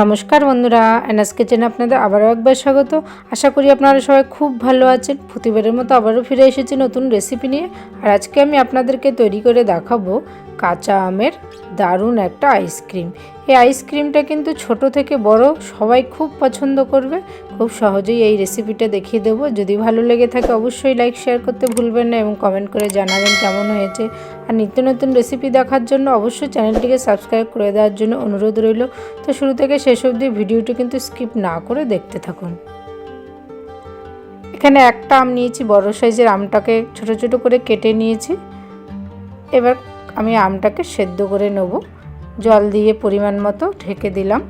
নমস্কার বন্ধুরা অ্যানাস কিচেনে আপনাদের আবারও একবার স্বাগত। আশা করি আপনারা সবাই খুব ভালো আছেন। প্রতিবারের মতো আবারও ফিরে এসেছি নতুন রেসিপি নিয়ে। আর আজকে আমি আপনাদেরকে তৈরি করে দেখাবো কাঁচা আমের দারুণ একটা আইসক্রিম এই আইসক্রিমটা কিন্তু ছোট থেকে বড় সবাই খুব পছন্দ করবে। খুব সহজেই এই রেসিপিটা দেখিয়ে দেবো। যদি ভালো লেগে থাকে অবশ্যই লাইক শেয়ার করতে ভুলবেন না এবং কমেন্ট করে জানাবেন কেমন হয়েছে। আর নিত্য নতুন রেসিপি দেখার জন্য অবশ্যই চ্যানেলটিকে সাবস্ক্রাইব করে দেওয়ার জন্য অনুরোধ রইল। তো শুরু থেকে শেষ অবধি ভিডিওটি কিন্তু স্কিপ না করে দেখতে থাকুন। এখানে একটা আম নিয়েছি, বড় সাইজের আমটাকে ছোট ছোট করে কেটে নিয়েছি। এবার আমি আমটাকে সেদ্ধ করে নেব। জল দিয়ে পরিমাণ মতো ঢেকে দিলাম।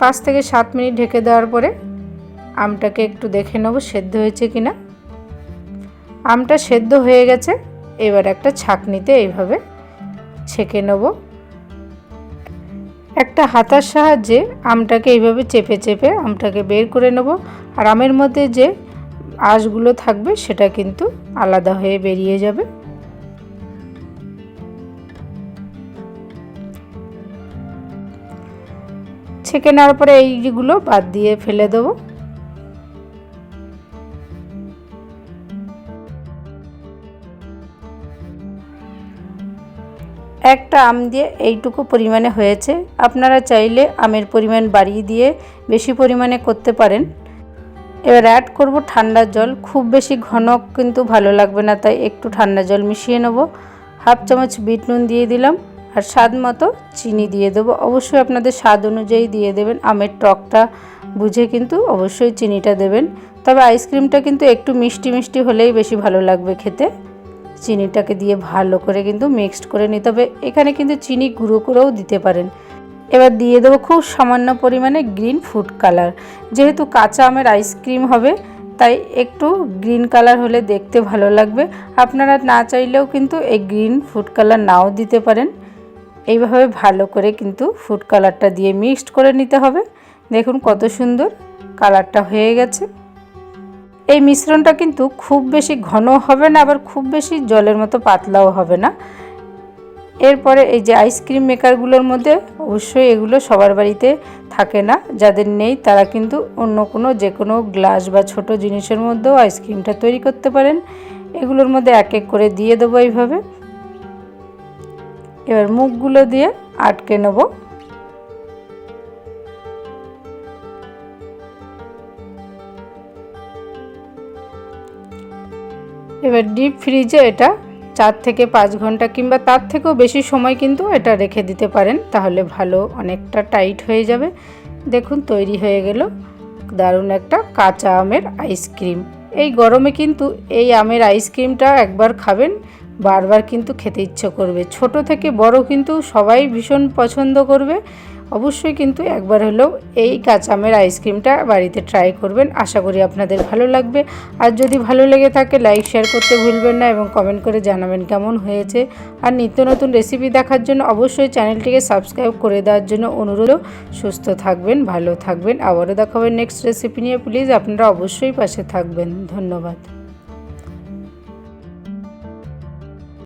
পাঁচ থেকে সাত মিনিট ঢেকে দেওয়ার পরে আমটাকে একটু দেখে নেব সেদ্ধ হয়েছে কি না আমটা সেদ্ধ হয়ে গেছে, এবার একটা ছাঁকনিতে এইভাবে ছেঁকে নেব। একটা হাতার সাহায্যে আমটাকে এইভাবে চেপে চেপে আমটাকে বের করে নেব। আর আমের মধ্যে যে আঁশগুলো থাকবে, সেটা কিন্তু আলাদা হয়ে বেরিয়ে যাবে। ছেঁকে নেওয়ার পরে এইগুলো বাদ দিয়ে ফেলে দেবো। একটা আম দিয়ে এইটুকু পরিমাণে হয়েছে। আপনারা চাইলে আমের পরিমাণ বাড়িয়ে দিয়ে বেশি পরিমাণে করতে পারেন। এবার অ্যাড করব ঠান্ডা জল। খুব বেশি ঘন কিন্তু ভালো লাগবে না, তাই একটু ঠান্ডা জল মিশিয়ে নেব। হাফ চামচ বিট নুন দিয়ে দিলাম। আর স্বাদ মতো চিনি দিয়ে দেবো। অবশ্যই আপনাদের স্বাদ অনুযায়ী দিয়ে দেবেন। আমের টকটা বুঝে কিন্তু অবশ্যই চিনিটা দেবেন। তবে আইসক্রিমটা কিন্তু একটু মিষ্টি মিষ্টি হলেই বেশি ভালো লাগবে খেতে। চিনিটাকে দিয়ে ভালো করে কিন্তু মিক্সড করে নিতে হবে। এখানে কিন্তু চিনি গুঁড়ো করেও দিতে পারেন। এবার দিয়ে দেবো খুব সামান্য পরিমাণে গ্রিন ফুড কালার যেহেতু কাঁচা আমের আইসক্রিম হবে, তাই একটু গ্রিন কালার হলে দেখতে ভালো লাগবে। আপনারা না চাইলেও কিন্তু এই গ্রিন ফুড কালার নাও দিতে পারেন। এইভাবে ভালো করে কিন্তু ফুড কালারটা দিয়ে মিক্সড করে নিতে হবে। দেখুন কত সুন্দর কালারটা হয়ে গেছে। এই মিশ্রণটা কিন্তু খুব বেশি ঘন হবে না, আবার খুব বেশি জলের মতো পাতলাও হবে না। এরপরে এই যে আইসক্রিম মেকারগুলোর মধ্যে অবশ্যই এগুলো সবার বাড়িতে থাকে না। যাদের নেই তারা কিন্তু অন্য কোনো যে কোনো গ্লাস বা ছোট জিনিসের মধ্যেও আইসক্রিমটা তৈরি করতে পারেন। এগুলোর মধ্যে এক এক করে দিয়ে দেবো এইভাবে। এবার মুখগুলো দিয়ে আটকে নেব। এবার ডিপ ফ্রিজে এটা চার থেকে পাঁচ ঘণ্টা কিংবা তার থেকেও বেশি সময় কিন্তু এটা রেখে দিতে পারেন, তাহলে ভালো অনেকটা টাইট হয়ে যাবে। দেখুন, তৈরি হয়ে গেল দারুণ একটা কাঁচা আমের আইসক্রিম এই গরমে কিন্তু এই আমের আইসক্রিমটা একবার খাবেন বারবার কিন্তু খেতে ইচ্ছে করবে। ছোট থেকে বড় কিন্তু সবাই ভীষণ পছন্দ করবে। অবশ্যই কিন্তু একবার হলেও এই কাঁচামের আইসক্রিমটা বাড়িতে ট্রাই করবেন। আশা করি আপনাদের ভালো লাগবে। আর যদি ভালো লেগে থাকে লাইক শেয়ার করতে ভুলবেন না এবং কমেন্ট করে জানাবেন কেমন হয়েছে। আর নিত্য নতুন রেসিপি দেখার জন্য অবশ্যই চ্যানেলটিকে সাবস্ক্রাইব করে দেওয়ার জন্য অনুরোধ। সুস্থ থাকবেন, ভালো থাকবেন। আবারও দেখাবেন নেক্সট রেসিপি নিয়ে। প্লিজ আপনারা অবশ্যই পাশে থাকবেন। ধন্যবাদ।